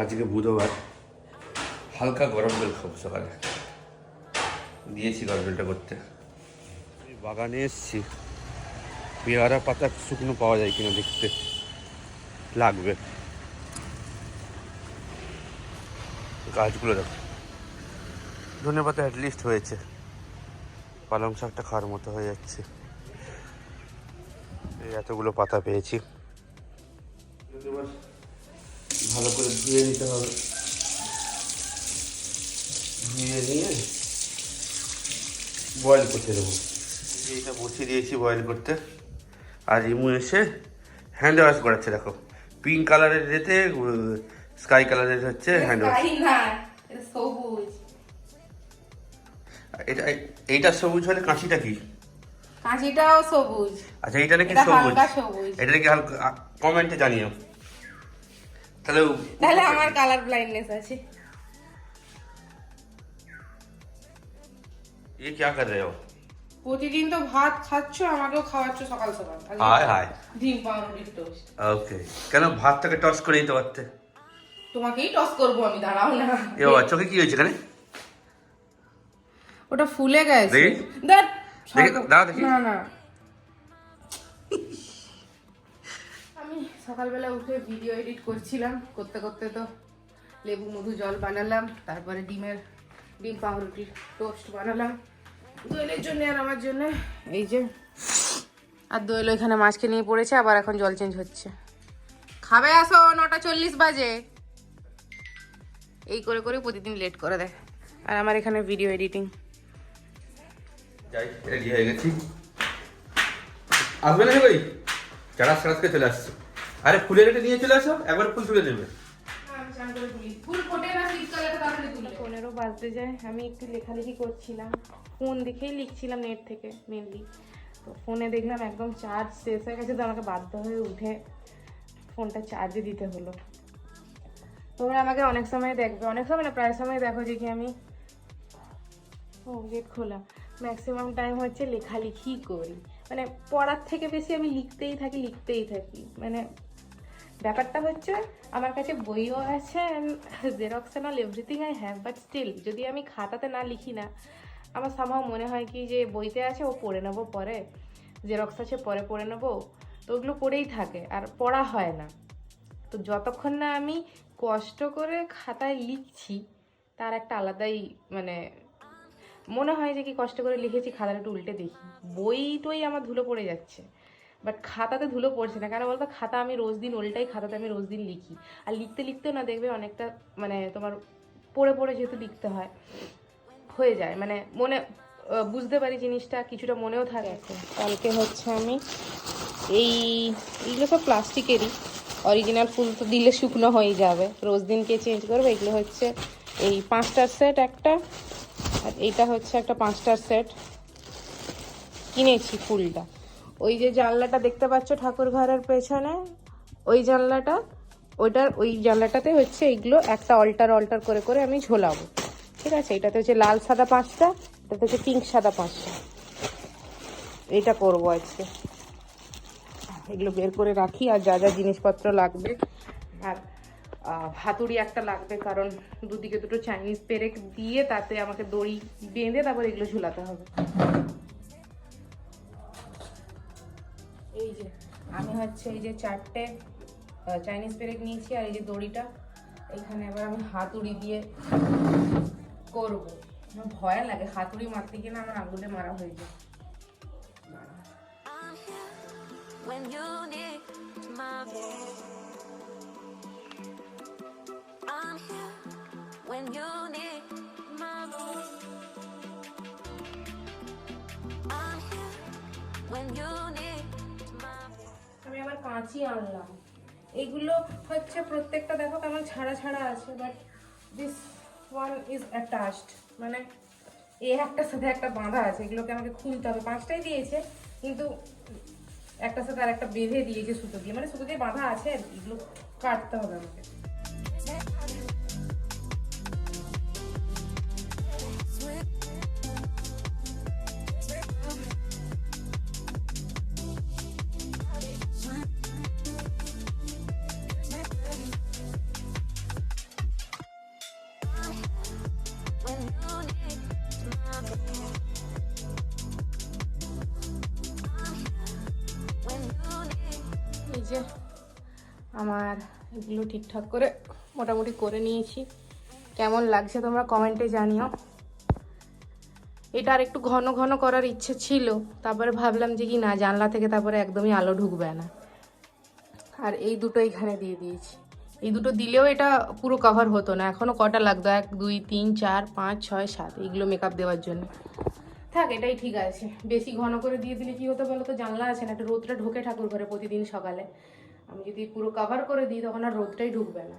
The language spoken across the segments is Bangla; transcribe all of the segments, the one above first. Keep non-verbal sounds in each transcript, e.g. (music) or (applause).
আজকে বুধবার। হালকা গরম জল খাব সকালে। দিয়েছি গরম জলটা করতে বাগানে এসছি। পেয়ারা পাতা শুকনো পাওয়া যায় কিনা দেখতে লাগবে। গাছগুলো দেখো। ধনে পাতা অ্যাটলিস্ট হয়েছে। পালং শাকটা খাওয়ার মতো হয়ে যাচ্ছে। এতগুলো পাতা পেয়েছি। এবার ভালো করে ধুয়ে নিতে হবে। ধুয়ে নিয়ে বয়েল করতে দেবো। এইটা বসিয়ে দিয়েছি বয়েল করতে। আর ইমু এসে হ্যান্ড ওয়াশ করাচ্ছে দেখো। পিঙ্ক কালারের যেতে স্কাই কালারের হচ্ছে হ্যান্ড ওয়াশ এটা সবুজ। এটা এইটা সবুজ হলে কাঁচিটা কি? কাঁচিটাও সবুজ। আচ্ছা এইটা নাকি সবুজ? সবুজ। এটা নাকি হালকা কমেন্টে জানিও। তাহলে তাহলে আমার কালার ব্লাইন্ডনেস আছে ये क्या कर रहे हो প্রতিদিন তো ভাত খাচ্ছ আমাকেও খাওয়াচ্ছ সকাল সকাল আজকে হায় হায় ডিম পাউরুটির টোস্ট ওকে কেন ভাতটাকে টস করে দিতে পারতে তোমাকেই টস করবো আমি দাঁড়াও না এ বাবা চোখে কি হয়েছে এখানে ওটা ফুলে গেছে দেখি। দেখ দেখি, সরকার- দাও দেখি। না না সকালবেলা উঠে ভিডিও এডিট করছিলাম। করতে করতে তো লেবু মধু জল বানালাম, তারপরে ডিমের, ডিম পাউরুটির টোস্ট বানালাম। দোয়েলের জন্য আর আমার জন্য এই যে, আর দোয়েল এখানে মাছকে নিয়ে পড়েছে, আবার এখন জল চেঞ্জ হচ্ছে। খাবে আসো, নটা চল্লিশ বাজে। এই করে করে প্রতিদিন লেট করে দেয়। আর আমার এখানে ভিডিও এডিটিং যাই রেডি হয়ে গেছি। আসবে না ভাই? চারা সারাজকে চলে আসছে। আরে ফুলের এটা নিয়ে চলে আসো একবার ফুল তুলে নেবে। পনেরো বাজতে যায় আমি একটু লেখালেখি করছিলাম। ফোন দেখেই লিখছিলাম নেট থেকে মেনলি তো ফোনে দেখলাম একদম চার্জ শেষ হয়ে গেছে তো আমাকে বাধ্য হয়ে উঠে ফোনটা চার্জে দিতে হলো। তোমরা আমাকে অনেক সময় দেখবে অনেক সময় না প্রায় সময় দেখো যে কি আমি। ও গেট খোলা। ম্যাক্সিমাম টাইম হচ্ছে লেখালেখি করি। মানে পড়ার থেকে বেশি আমি লিখতেই থাকি লিখতেই থাকি। মানে ব্যাপারটা হচ্ছে, আমার কাছে বইও আছে xerox all everything I have but still যদি আমি খাতাতে না লিখি না, আমার সামাও মনে হয় কি যে বইতে আছে, ও পড়ে নেব পরে জেরক্স আছে, পরে পড়ে নেব, তো ওগুলো পড়েই থাকে, আর পড়া হয় না। তো যতক্ষণ না আমি কষ্ট করে খাতায় লিখছি, তার একটা আলাদাই মানে মনে হয় যে কি কষ্ট করে লিখেছি, খাতাটা একটু উল্টে দেখি। বই টই আমার ধুলো পড়ে যাচ্ছে। বাট খাতাতে ধুলো পড়ছে না। কেন বলতো? খাতা আমি রোজ দিন উল্টাই খাতাতে আমি রোজ দিন লিখি। আর লিখতে লিখতেও না দেখবে অনেকটা মানে তোমার পড়ে পড়ে যেহেতু লিখতে হয়, হয়ে যায়। মানে মনে বুঝতে পারি জিনিসটা, কিছুটা মনেও থাকে। কালকে হচ্ছে আমি এই এইগুলো সব প্লাস্টিকেরই। অরিজিনাল ফুল তো দিলে শুকনো হয়ে যাবে। রোজ দিনকে চেঞ্জ করব, এগুলো হচ্ছে এই পাঁচটার সেট একটা। আর এইটা হচ্ছে একটা পাঁচটার সেট কিনেছি ফুলটা। ওই যে জানলাটা দেখতে পাচ্ছ ঠাকুর ঘরের পেছনে, ওই জানলাটা, ওইটার, ওই জানলাটাতে হচ্ছে এইগুলো একটা অল্টার অল্টার করে করে আমি ঝোলাবো। ঠিক আছে? এটাতে হচ্ছে লাল সাদা পাঁচটা, এটাতে হচ্ছে পিঙ্ক সাদা পাঁচটা। এটা করব আজকে। এগুলো বের করে রাখি, আর যা যা জিনিসপত্র লাগবে। আর হাতুড়ি একটা লাগবে, কারণ দুদিকে দুটো চাইনিজ পেরেক দিয়ে তাতে আমাকে দড়ি বেঁধে তারপর এগুলো ঝুলাতে হবে। আমি হচ্ছে এই যে চারটে চাইনিজ পেরেক নিয়েছি আর এই যে দড়িটা, এখানে এবার আমি হাতুড়ি দিয়ে করব। আমার ভয় লাগে, হাতুড়ি মারতে গিয়ে না আমার আঙুলে মারা হয়ে যায়। When you need my I'm here when you need my I'm here when you need my আমি আবার কাঁচি আনলাম। এগুলো হচ্ছে প্রত্যেকটা দেখো কেমন ছাড়া ছাড়া আছে but this one is attached মানে এ একটার সাথে একটা বাঁধা আছে, এগুলোকে আমাকে খুলতে হবে। পাঁচটাই দিয়েছে, কিন্তু একটার সাথে আর একটা বেঁধে দিয়েছে সুতো দিয়ে। মানে সুতো দিয়ে বাঁধা আছে। এগুলো কাটতে হবে আমাকে। আমার এগুলো ঠিকঠাক করে মোটামুটি করে নিয়েছি। কেমন লাগছে তোমরা কমেন্টে জানিও। এটা আর একটু ঘন ঘন করার ইচ্ছে ছিল, তারপরে ভাবলাম যে কি না, জানলা থেকে তারপরে একদমই আলো ঢুকবে না। আর এই দুটো এখানে দিয়ে দিয়েছি। এই দুটো দিলেও এটা পুরো কভার হতো না। এখনও কটা লাগতো? এক, দুই, তিন, চার, পাঁচ, ছয়, সাত, এইগুলো মেকআপ দেওয়ার জন্য। থাক, এটাই ঠিক আছে। বেশি ঘন করে দিয়ে দিলে কি হতো বলো তো? জানলা আছে না, একটা রোদটা ঢোকে ঠাকুর ঘরে প্রতিদিন সকালে। আমি যদি পুরো কভার করে দিই, তখন আর রোদটাই ঢুকবে না।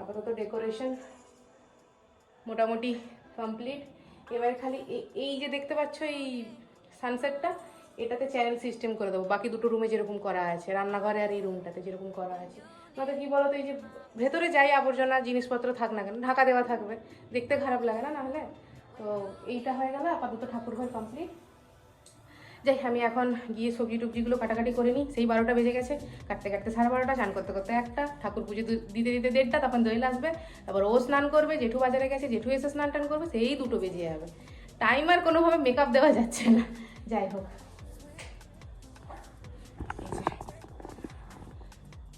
আপাতত ডেকোরেশন মোটামুটি কমপ্লিট এবার খালি এই যে দেখতে পাচ্ছ, এই সানসেটটা এটাতে চ্যানেল সিস্টেম করে দেবো। বাকি দুটো রুমে যেরকম করা আছে, রান্নাঘরে আর এই রুমটাতে যেরকম করা আছে। নয়তো কি তো এই যে ভেতরে যাই, আবর্জনা, জিনিসপত্র থাক না কেন, ঢাকা দেওয়া থাকবে। দেখতে খারাপ লাগে না নাহলে? তো এইটা হয়ে গেল, আপাতত ঠাকুর ঘর কমপ্লিট যাই, আমি এখন গিয়ে সবজি টুবজিগুলো কাটাকাটি করে নিই। সেই বারোটা বেজে গেছে। কাটতে কাটতে সাড়ে বারোটা, স্নান করতে করতে একটা। ঠাকুর পুজো দিতে দিতে দেড়টা, তখন দোয়েল আসবে। তারপর ও স্নান করবে, জেঠু বাজারে গেছে, জেঠু এসে স্নান টান করবে, সেই দুটো বেজে যাবে। টাইম আর কোনোভাবে মেকআপ দেওয়া যাচ্ছে না। যাই হোক।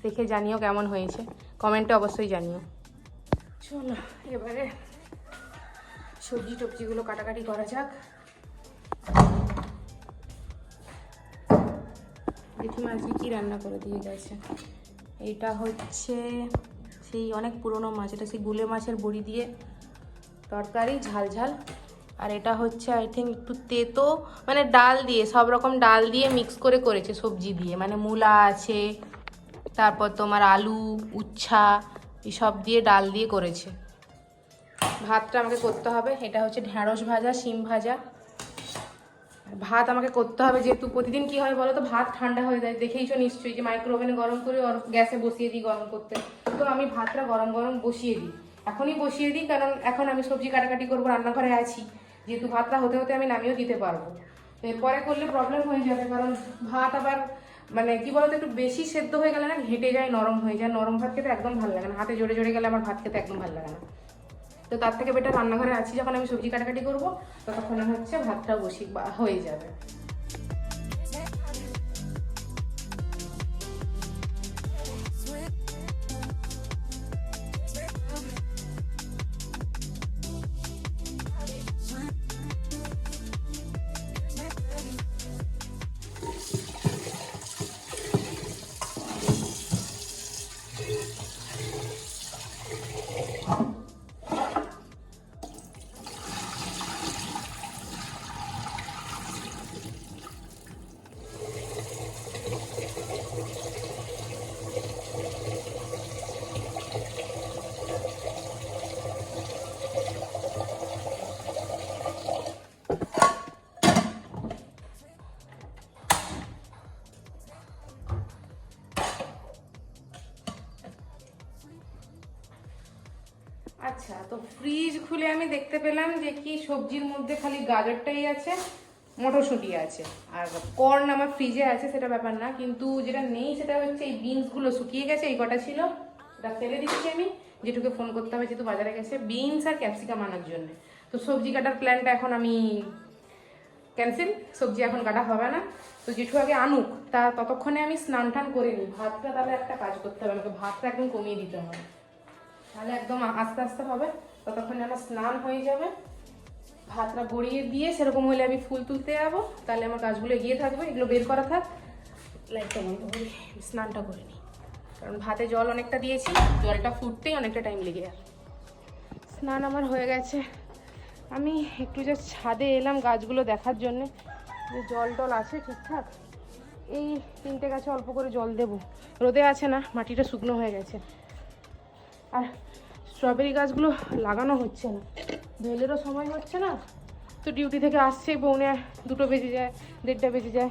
দেখে জানিও কেমন হয়েছে। কমেন্টে অবশ্যই জানিও। চলো, এবারে সবজি টবজিগুলো কাটাকাটি করা যাক। জেঠিমা আজকে কী রান্না করে দিয়ে গেছে। এটা হচ্ছে সেই অনেক পুরনো মাছ, এটা সেই গুলে মাছের বড়ি দিয়ে তরকারি, ঝাল ঝাল। আর এটা হচ্ছে আই থিঙ্ক একটু তেতো মানে ডাল দিয়ে, সব রকম ডাল দিয়ে মিক্স করে করেছে সবজি দিয়ে। মানে মূলা আছে, তারপর তোমার আলু, উচ্ছা, এসব দিয়ে ডাল দিয়ে করেছে। ভাতটা আমাকে করতে হবে, এটা হচ্ছে ঢ্যাঁড়স ভাজা, শিম ভাজা। ভাত আমাকে করতে হবে, যেহেতু প্রতিদিন কি হয় বলো তো ভাত ঠান্ডা হয়ে যায়। দেখেইছো নিশ্চয়ই যে মাইক্রো ওভেনে গরম করে গ্যাসে বসিয়ে দিই গরম করতে। তো আমি ভাতটা গরম গরম বসিয়ে দিই। এখনই বসিয়ে দিই, কারণ এখন আমি সবজি কাটাকাটি করব, রান্নাঘরে আছি। যেহেতু ভাতটা হতে হতে আমি নামিয়েও দিতে পারব। এরপরে করলে প্রবলেম হয়ে যাবে, কারণ ভাত আবার মানে কি বলতো, একটু বেশি সেদ্ধ হয়ে গেলে না ঘেটে যায়, নরম হয়ে যায়। নরম ভাত খেতে একদম ভালো লাগে না। হাতে জোরে জোরে গেলে আমার ভাত খেতে একদম ভালো লাগে না। তো তার থেকে বেটার রান্নাঘরে আছি, যখন আমি সবজি কাটাকাটি করব, ততক্ষণ হচ্ছে ভাতটা বসি হয়ে যাবে। খুলে আমি দেখতে পেলাম যে কি সবজির মধ্যে খালি গাজরটাই আছে, মটরশুঁটি আছে। আর কর্ন আমার ফ্রিজে আছে, সেটা ব্যাপার না। কিন্তু যেটা নেই সেটা হচ্ছে এই বিনসগুলো শুকিয়ে গেছে, এই কটা ছিল। সেটা ফেলে দিচ্ছি আমি। যেটুকু ফোন করতে হবে, যেহেতু বাজারে গেছে। বিনস আর ক্যাপসিকাম আনার জন্য। তো সবজি কাটার প্ল্যানটা এখন আমি ক্যান্সেল। সবজি এখন কাটা হবে না। তো জেঠু আগে আনুক। তা ততক্ষণে আমি স্নান টান করে নিই। ভাতটা তাহলে একটা কাজ করতে হবে আমাকে। ভাতটা একদম কমিয়ে দিতে হবে। তাহলে একদম আস্তে আস্তে হবে। ততক্ষণে আমার স্নান হয়ে যাবে। ভাতটা গড়িয়ে দিয়ে সেরকম হলে আমি ফুল তুলতে যাব। তাহলে আমার গাছগুলো এগিয়ে থাকবে এগুলো বের করা থাক। লাইটটা বন্ধ করে স্নানটা করে নিই কারণ ভাতে জল অনেকটা দিয়েছি জলটা ফুটতেই অনেকটা টাইম লেগে যাবে স্নান আমার হয়ে গেছে। আমি একটু জাস্ট ছাদে এলাম গাছগুলো দেখার জন্যে। যে জল টল আছে ঠিকঠাক? এই তিনটে গাছে অল্প করে জল দেবো। রোদে আছে না মাটিটা শুকনো হয়ে গেছে। আর স্ট্রবেরি গাছগুলো লাগানো হচ্ছে না। ভেলেরও সময় হচ্ছে না। তো ডিউটি থেকে আসছে, পৌনে দুটো বেজে যায়, দেড়টা বেজে যায়।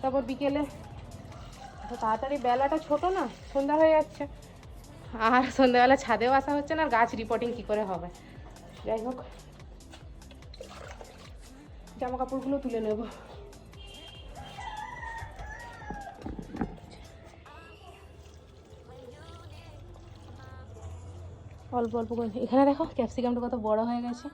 তারপর বিকেলে এত তাড়াতাড়ি বেলাটা ছোট না, সন্ধ্যা হয়ে যাচ্ছে। আর সন্ধ্যাবেলা ছাদেও আসা হচ্ছে না, আর গাছ রিপোর্টিং কী করে হবে? যাই হোক জামা কাপড়গুলো তুলে নেব। অল্প অল্প করে। এখানে দেখো ক্যাপসিকামটা কত বড় হয়ে গেছে।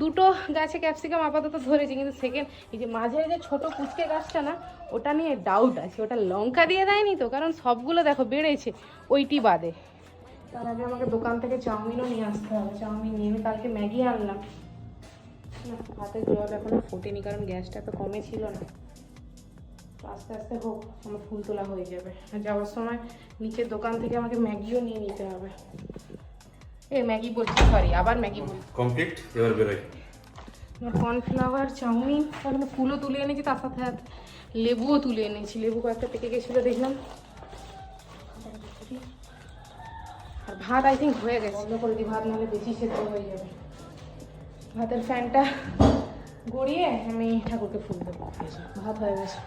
দুটো গাছে ক্যাপসিকাম আপাতত ধরেছি, কিন্তু সেকেন্ড এই যে মাঝে যে ছোট কুচকে গাছটা না, ওটা নিয়ে ডাউট আছে। ওটা লঙ্কা দিয়ে দেয়নি তো? কারণ সবগুলো দেখো বেড়েছে, ওইটি বাদে। তার আগে আমাকে দোকান থেকে চাউমিনও নিয়ে আসতে হবে। চাউমিন নিয়ে আমি কালকে ম্যাগি আনলাম। হাতে জল এখনও ফোটেনি, কারণ গ্যাসটা তো কমে ছিল না। আস্তে আস্তে হোক আমার ফুল তোলা হয়ে যাবে। আর যাওয়ার সময় নিচের দোকান থেকে আমাকে ম্যাগিও নিয়ে নিতে হবে। এ ম্যাগি বলছি সরি আবার ম্যাগি বলছি। কমপ্লিট এবার বেরোয় কর্নফ্লাওয়ার চাউমিন ওখানে ফুলও তুলে এনেছি তার সাথে সাথে লেবুও তুলে এনেছি। লেবু কয়েকটা পেকে গেছিল দেখলাম। আর ভাত আই থিঙ্ক হয়ে গেছে। বন্ধ করে দিই ভাত নাহলে বেশি সেদ্ধ হয়ে যাবে। ভাতের ফ্যানটা গড়িয়ে আমি ঠাকুরকে ফুল দেবো। ভাত হয়ে গেছে।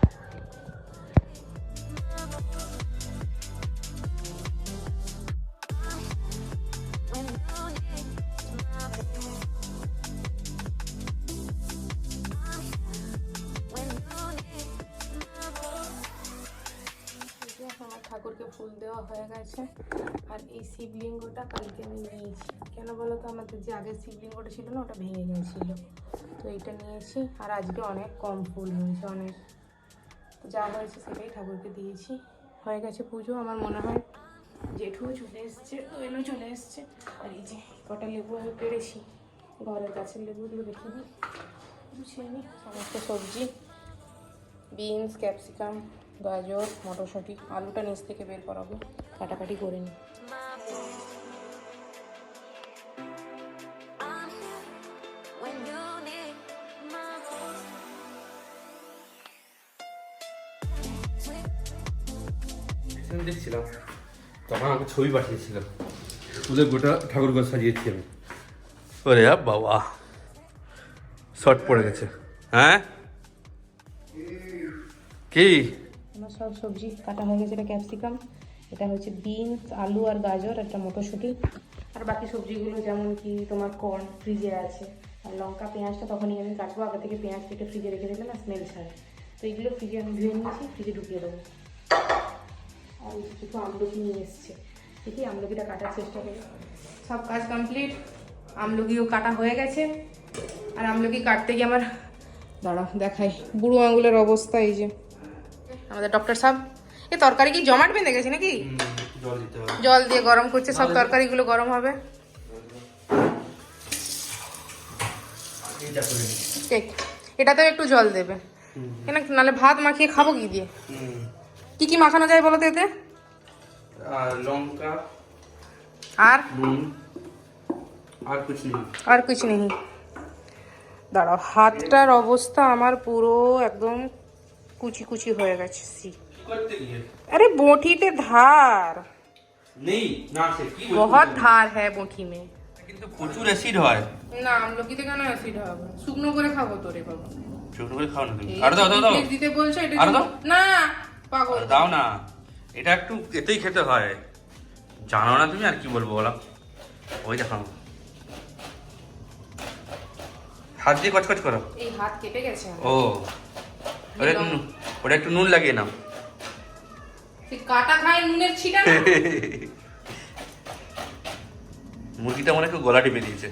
গেছে আর এই শিবলিঙ্গটা কালকে আমি নিয়েছি। কেন বলো তো? আমাদের যে আগের শিবলিঙ্গটা ছিল না, ওটা ভেঙে গিয়েছিল। তো এইটা নিয়েছি। আর আজকে অনেক কম ফুল হয়েছে, অনেক। তো যা হয়েছে সেটাই ঠাকুরকে দিয়েছি। হয়ে গেছে পুজো, আমার মনে হয়। জেঠুও চলে এসছে দোয়েলও চলে এসছে। আর এই যে কটা লেবু আমি পেরেছি। ঘরের গাছের লেবুগুলো রেখে দিই গুছিয়ে নিই সমস্ত সবজি, বিনস, ক্যাপসিকাম, গাজর, মটরশুঁটি, আলুটা নিচ থেকে বের করাবো। কাটাকাটি করে নিই দেখছিলাম তখন আমাকে ছবি পাঠিয়েছিল। ওদের গোটা ঠাকুর ঘর সাজিয়েছি আমি। ওরে বাবা শর্ট পড়ে গেছে। হ্যাঁ? কি? আমার সব সবজি কাটা হয়ে গেছে এটা ক্যাপসিকাম। এটা হচ্ছে বিনস, আলু আর গাজর, একটা মটরশুঁটি। আর বাকি সবজিগুলো যেমন কি তোমার কর্ন ফ্রিজে আছে, আর লঙ্কা, পেঁয়াজটা তখনই আমি কাটবো, আগে থেকে পেঁয়াজ কেটে ফ্রিজে রেখে দিলে না স্মেল ছাড়ে। তো এইগুলো ফ্রিজে আমি ধুয়ে নিয়েছি ফ্রিজে ঢুকিয়ে দেবো। আর কিছু আমলকি নিয়ে এসছে। দেখি আমলকিটা কাটার চেষ্টা করি। সব কাজ কমপ্লিট আমলকিও কাটা হয়ে গেছে। আর আমলকি কাটতে গিয়ে আমার, দাঁড়াও, দেখাই। বুড়ো আঙুলের অবস্থা এই যে। আমাদের ডক্টর সাহেব এ তরকারি কি জমাট বেঁধে গেছে নাকি? জল দিয়ে গরম করছে সব তরকারিগুলো গরম হবে। এটাতেও একটু জল দেবে। কেন নাহলে ভাত মাখিয়ে খাব কি দিয়ে? কি কি মাখানো যায় বলো তো এতে? আর লঙ্কা আর? আর কিছু নেই। আর কিছু নেই। দাঁড়াও হাতটার অবস্থা আমার পুরো একদম কুচি কুচি হয়ে গেছে সি। করতে গিয়ে আরে বঁটিতে ধার নেই बहुत धार है बोठी में। হ্যাঁ বঁটি মে কিন্তু প্রচুর অ্যাসিড হয় না আমলকিতে কেন অ্যাসিড হবে শুকনো করে খাব তো রে বাবা শুকনো করে খাও না তুমি আর দাও দাও দাও দিতে বলছো এটা আর দাও না পাগল দাও না এটা একটু এতেই খেতে হয় জানো না তুমি আর কি বলব বলো ওই দেখো হাত দিয়ে কচকচ করো এই হাত কেটে গেছে ও ওটা ওটা একটু নুন লাগিয়ে নাও কাটা (laughs) মুরগিটা মনে হয় একটু গলা টিপে দিয়েছে।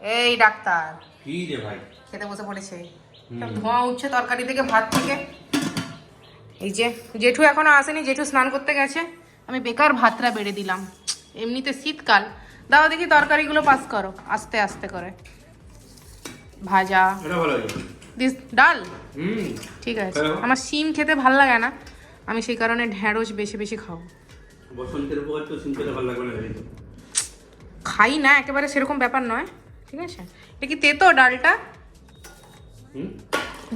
এই ডাক্তার। কি রে ভাই? খেতে বসে পড়েছে। ধোঁয়া উঠছে তরকারি থেকে ভাত থেকে। এই যে জেঠু এখনও আসেনি জেঠু স্নান করতে গেছে। আমি বেকার ভাতটা বেড়ে দিলাম। এমনিতে শীতকাল। দাও দেখি তরকারিগুলো পাস করো আস্তে আস্তে করে। ভাজা। ডাল? ঠিক আছে। আমার শিম খেতে ভালো লাগে না। আমি সেই কারণে ঢ্যাঁড়স বেশি বেশি খাব। বসন্তের উপর তো সিম্পলে ভালো লাগবে না খাই না একেবারে সেরকম ব্যাপার নয়। ঠিক আছে? এটা কি তেতো ডালটা?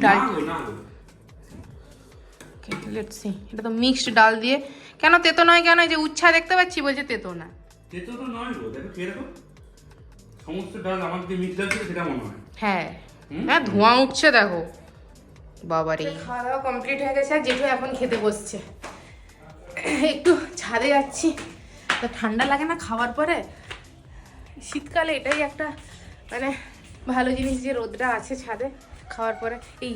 ডাল না। লেটস সি এটা তো মিক্সড ডাল দিয়ে। কেন তেতো নয় কেন এই যে উচ্ছা দেখতে পাচ্ছি? বলছে তেতো না। তেতো তো নয় গো দেখো খেয়ে সমস্ত ডাল আমার যে মিক্স ডাল সেটা মনে হয়। হ্যাঁ? হ্যাঁ ধোঁয়া উঠছে দেখো। বাবারে। খাওয়া দাওয়া কমপ্লিট হয়ে গেছে আর জেঠু এখন খেতে বসছে। একটু ছাদে যাচ্ছি। তো ঠান্ডা লাগে না খাওয়ার পরে? শীতকালে এটাই একটা মানে ভালো জিনিস যে রোদটা আছে ছাদে। খাওয়ার পরে, এই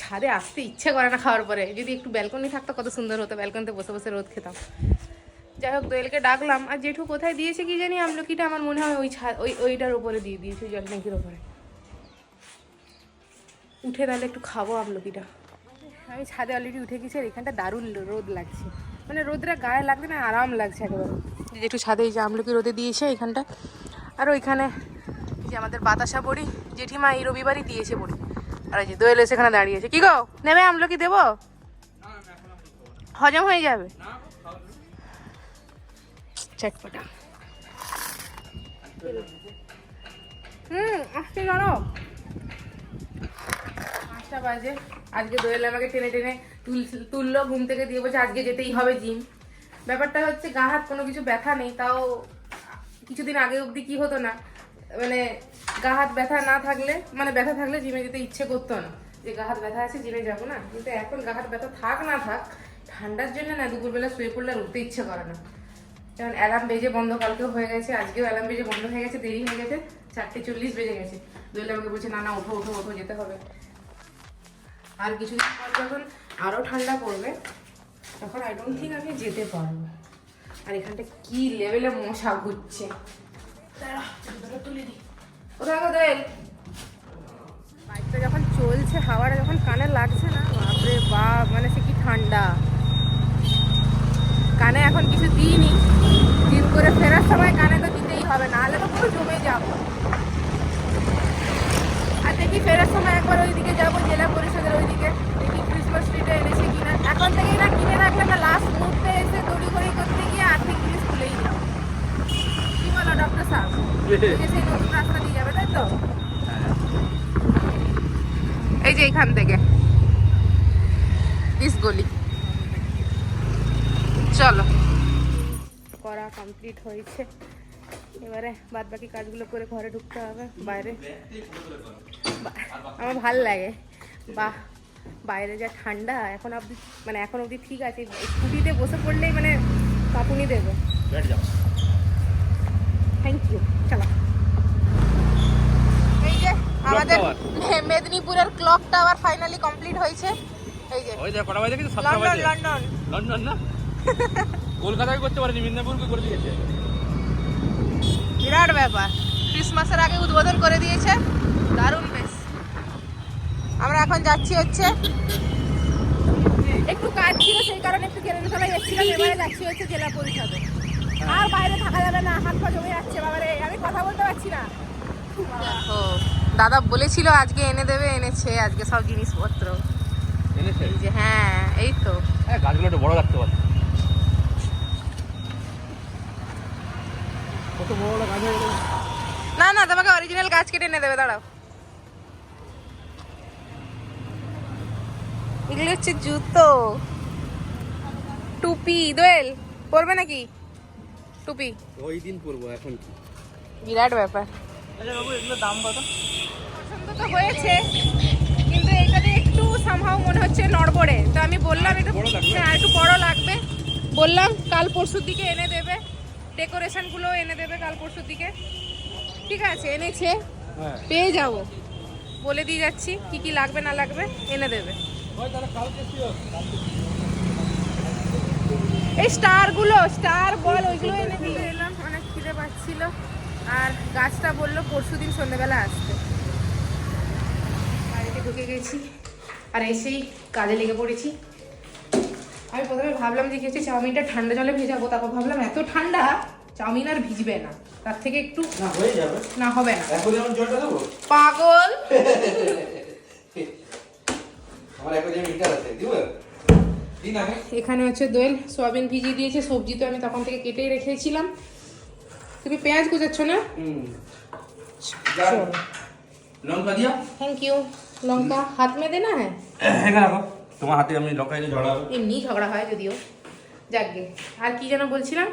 ছাদে আসতে ইচ্ছে করে না খাওয়ার পরে। যদি একটু ব্যালকনি থাকতো, কত সুন্দর হতো। ব্যালকনিতে বসে বসে রোদ খেতাম। যাই হোক, দোয়েলকে ডাকলাম, আর জেঠু কোথায় দিয়েছে কি জানি? আমলকিটা আমার মনে হয় ওই ছাদ ওই, ওইটার উপরে দিয়ে দিয়েছে, ওই জল ট্যাঙ্কির উপরে। উঠে তাহলে একটু খাব আমলকিটা। আমি ছাদে অলরেডি উঠে গেছি, আর এখানটা দারুণ রোদ লাগছে। মানে রোদটা গায়ে লাগবে না আরাম লাগছে একেবারে। যে একটু ছাদে এই যে আমলকি রোদে দিয়েছে এখানটা আর ওইখানে যে আমাদের বাতাসা বড়ি, জেঠিমা এই রবিবারই দিয়েছে বড়ি। আর ওই যে দোয়েল এসে দাঁড়িয়েছে কি গো? নেবে আমলকি দেবো? হজম হয়ে যাবে? চটপটা। হুম, আসতে জানো পাঁচটা বাজে। আজকে দোয়েল আমাকে টেনে টেনে তুল- তুললো, ঘুম থেকে দিয়ে বলছে, আজকে যেতেই হবে জিম। ব্যাপারটা হচ্ছে, গা হাত কোনো কিছু ব্যথা নেই, তাও কিছুদিন আগে অবধি কি হতো না? মানে গা হাত ব্যথা না থাকলে মানে ব্যথা থাকলে জিমে যেতে ইচ্ছে করতো না। যে গা হাত ব্যথা আছে জিমে যাব না। কিন্তু এখন গা হাত ব্যথা থাক না থাক, ঠান্ডার জন্য না দুপুরবেলা শুয়ে পড়লে উঠতে ইচ্ছে করে না। যেমন অ্যালার্ম বেজে বন্ধ, কালকেও হয়ে গেছে, আজকেও অ্যালার্ম বেজে বন্ধ হয়ে গেছে, দেরি হয়ে গেছে, চারটে চল্লিশ বেজে গেছে। দোয়েল আমাকে বলছে, না না, ওঠো ওঠো ওঠো, যেতে হবে। আর কিছুদিন পর যখন আরও ঠান্ডা পড়বে, তখন আই ডোন্ট থিঙ্ক আমি যেতে পারব। আর এখানটা কি লেভেলে মশা ঘুরছে। জুতোটা তুলে দিই। বাইকটা যখন চলছে, হাওয়াটা যখন কানে লাগছে না, বাপরে বাপ মানে সে কি ঠান্ডা। কানে এখন কিছু দিইনি। জিম করে ফেরার সময় কানে তো দিতেই হবে, নাহলে তো পুরো জমে যাব। আর দেখি ফেরার সময় একবার ওইদিকে যাব, জেলা পরিষদের ওইদিকে। দেখি ক্রিসমাস ট্রিটা এনেছে কিনা। এখন থেকেই না কিনে রাখলে না লাস্ট মুহূর্তে এসে দড়ি গড়ি করতে গিয়ে আর্থিক জিনিস খুলেই দিই বলো ডক্টর সাহেব সেই নতুন রাস্তা দিয়ে যাবে তাই তো? এই যে এখান থেকে। দিস গলি। চলো। করা কমপ্লিট হয়েছে। এবারে বাদ বাকি কাজগুলো করে ঘরে ঢুকতে হবে বাইরে। বা- আমার ভালো লাগে। বাহ বাইরে যা ঠান্ডা এখন অবধি মানে এখন অবধি ঠিক আছে। স্কুটিতে বসে পড়লেই মানে কাঁপুনি দেবে। থ্যাংক ইউ চলো এই যে আমাদের (laughs) মেদিনীপুরের ক্লক টাওয়ার ফাইনালি কমপ্লিট হয়েছে। এই যে। ওই দেখো কটা বাজে কিন্তু সাতটা লন্ডন বাজে। লন্ডন লন্ডন না? (laughs) কলকাতায় করতে পারেনি মিদনাপুরকে করে দিয়েছে। বিরাট ব্যাপার। ক্রিসমাসের আগে উদ্বোধন করে দিয়েছে। দারুণ বেশ। আমরা এখন যাচ্ছি হচ্ছে একটু কাজ ছিল সেই কারণে একটু কেরানীতলায় এসেছিলাম এবারে যাচ্ছি হচ্ছে জেলা পরিষদে। আর বাইরে থাকা যাবে না হাত পা জমে যাচ্ছে বাবারে আমি কথা বলতে পারছি না। ও দাদা বলেছিল আজকে এনে দেবে এনেছে আজকে সব জিনিসপত্র। এনেছে? যে হ্যাঁ এই তো। হ্যাঁ গাছগুলো একটু বড় রাখতে পারে। কত বড় বড় গাছ গেল। না না তোমাকে অরিজিনাল গাছ কেটে এনে দেবে দাঁড়াও। এগুলো হচ্ছে জুতো। টুপি দোয়েল পরবে নাকি? টুপি? ওই দিন পরবো এখন কি? বিরাট ব্যাপার। আচ্ছা বাবু এগুলো দাম কত? পছন্দ তো হয়েছে কিন্তু এটাতে একটু সামহাও মনে হচ্ছে নড়বড়ে। তো আমি বললাম একটু বড় হ্যাঁ একটু বড় লাগবে। বললাম কাল পরশুর দিকে এনে দেবে। ডেকোরেশনগুলো এনে দেবে কাল পরশুর দিকে। ঠিক আছে এনেছে। হ্যাঁ। পেয়ে যাব। বলে দিয়ে যাচ্ছি কি কি লাগবে না লাগবে এনে দেবে ওই তাহলে কালকে কি এই স্টারগুলো স্টার বল ওইগুলো এনে দিয়ে এলাম অনেক খিদে পাচ্ছিল। আর গাছটা বলল পরশু দিন সন্ধ্যেবেলা আসতে বাড়িতে ঢুকে গেছি আর এসেই কাজে লেগে পড়েছি। আমি প্রথমে ভাবলাম যে কি চাউমিনটা ঠান্ডা জলে ভেজাবো তারপর ভাবলাম এত ঠান্ডা চাউমিন আর ভিজবে না। তার থেকে একটু না হয়ে যাবে। না হবে না। এখন যেমন জলটা দেবো? পাগল! আমার এখন যে মিটার আছে দিব? এখানে হচ্ছে দোয়েল সোয়াবিন ভিজিয়ে দিয়েছে সবজি তো আমি তখন থেকে কেটেই রেখেছিলাম। তুমি পেঁয়াজ কুচাচ্ছ না? লঙ্কা দিয়া থ্যাংক ইউ লঙ্কা হাত মে দেনা হ্যাঁ। এখানে তোমার হাতে আমি লঙ্কা ঝড়াবো এমনি ঝগড়া হয় যদিও। যাকগে। আর কি যেন বলছিলাম?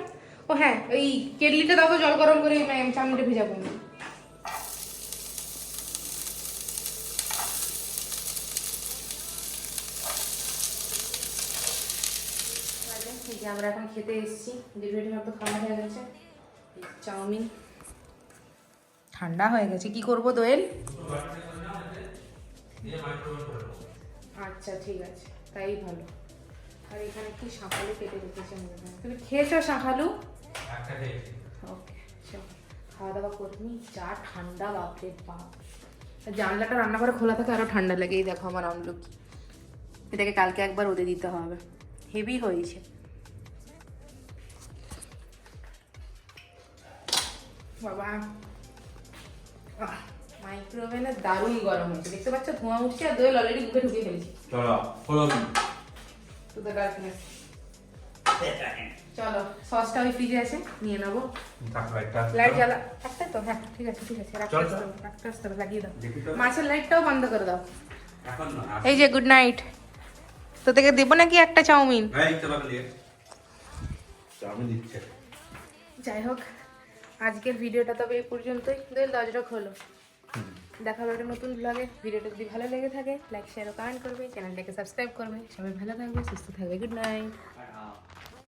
ও হ্যাঁ ওই কেটলিটা দাও তো জল গরম করে চাউমিনটা ভেজাবো যে আমরা এখন খেতে এসেছি। ডেলিভারি সব তো খাওয়া হয়ে গেছে। চাউমিন। ঠান্ডা হয়ে গেছে। কি করব দোয়েল? আচ্ছা ঠিক আছে। তাই ভালো। আর এখানে কি শাঁখালু কেটে রেখেছে তুমি খেয়েছো শাঁখালু? ওকে চল। খাওয়া দাওয়া করবি যা ঠান্ডা বাপরে বাপ। আর জানলাটা রান্না করে খোলা থাকে আরও ঠান্ডা লাগে। এই দেখো আমার আমলকি। এটাকে কালকে একবার ওদের দিতে হবে। হেভি হয়েছে। বাবা মাইক্রোওভেনে দারুণ গরম হচ্ছে। দেখতে পাচ্ছ ধোঁয়া উঠছে আর দোয়েল অলরেডি মুখে ঢুকে ফেলেছি। চলো হলো টু দ্য ডার্কনেস চলো সসটা ওই ফ্রিজে আছে নিয়ে নেব। লাইট জ্বালা একটাই তো? হ্যাঁ ঠিক আছে ঠিক আছে রাখতে আসতে হবে, রাখতে আসতে হবে, লাগিয়ে দাও। মাছের লাইটটাও বন্ধ করে দাও। এই যে গুড নাইট তো থেকে দেবো নাকি একটা চাউমিন? তো দিচ্ছে। যাই হোক। আজকের ভিডিওটা তবে এই পর্যন্তই। দোয়েল দরজাটা খোলো দেখা হবে একটা নতুন ব্লগে ভিডিওটা যদি ভালো লেগে থাকে লাইক শেয়ার ও কমেন্ট করবে চ্যানেলটাকে সাবস্ক্রাইব করবে। সবাই ভালো থাকবে, সুস্থ থাকবে। Good night